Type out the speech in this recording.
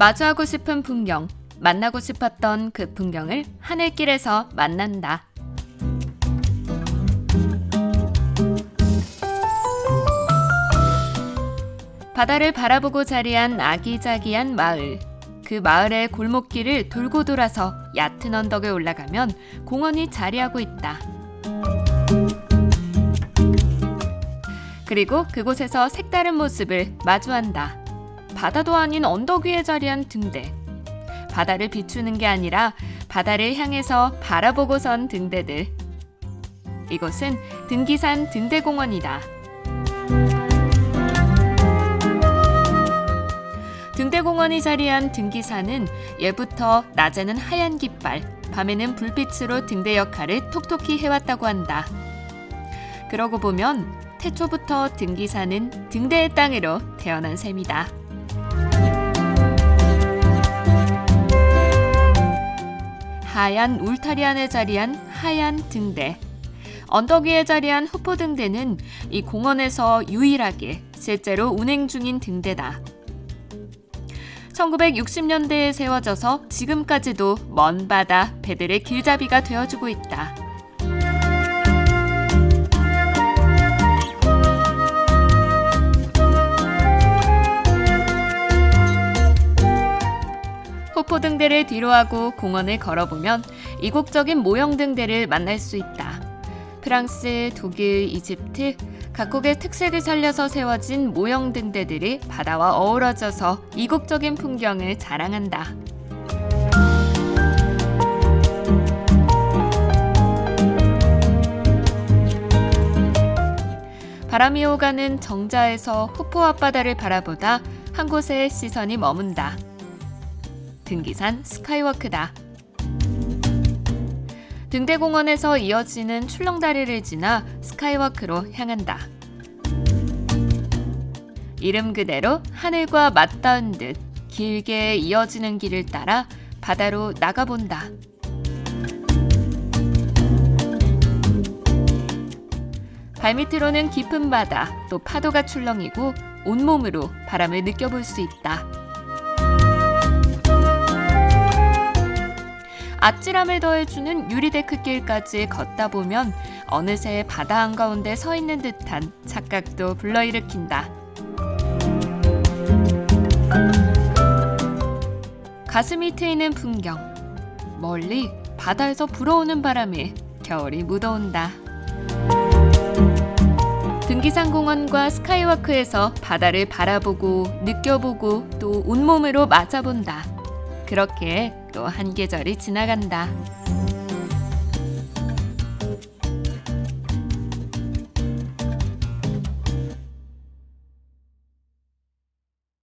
마주하고 싶은 풍경, 만나고 싶었던 그 풍경을 하늘길에서 만난다. 바다를 바라보고 자리한 아기자기한 마을. 그 마을의 골목길을 돌고 돌아서 얕은 언덕에 올라가면 공원이 자리하고 있다. 그리고 그곳에서 색다른 모습을 마주한다. 바다도 아닌 언덕 위에 자리한 등대. 바다를 비추는 게 아니라 바다를 향해서 바라보고 선 등대들. 이곳은 등기산 등대공원이다. 등대공원이 자리한 등기산은 예부터 낮에는 하얀 깃발, 밤에는 불빛으로 등대 역할을 톡톡히 해왔다고 한다. 그러고 보면 태초부터 등기산은 등대의 땅으로 태어난 셈이다. 하얀 울타리 안에 자리한 하얀 등대. 언덕 위에 자리한 후포 등대는 이 공원에서 유일하게 실제로 운행 중인 등대다. 1960년대에 세워져서 지금까지도 먼 바다 배들의 길잡이가 되어주고 있다. 포 등대를 뒤로하고 공원을 걸어보면 이국적인 모형 등대를 만날 수 있다. 프랑스, 독일, 이집트 각국의 특색을 살려서 세워진 모형 등대들이 바다와 어우러져서 이국적인 풍경을 자랑한다. 바람이 오가는 정자에서 후포 앞바다를 바라보다 한 곳에 시선이 머문다. 등기산 스카이워크다. 등대공원에서 이어지는 출렁다리를 지나 스카이워크로 향한다. 이름 그대로 하늘과 맞닿은 듯 길게 이어지는 길을 따라 바다로 나가본다. 발밑으로는 깊은 바다, 또 파도가 출렁이고 온몸으로 바람을 느껴볼 수 있다. 아찔함을 더해주는 유리데크 길까지 걷다 보면 어느새 바다 한가운데 서 있는 듯한 착각도 불러일으킨다. 가슴이 트이는 풍경. 멀리 바다에서 불어오는 바람에 겨울이 묻어온다. 등기산 공원과 스카이워크에서 바다를 바라보고 느껴보고 또 온몸으로 맞아본다. 그렇게 또 한 계절이 지나간다.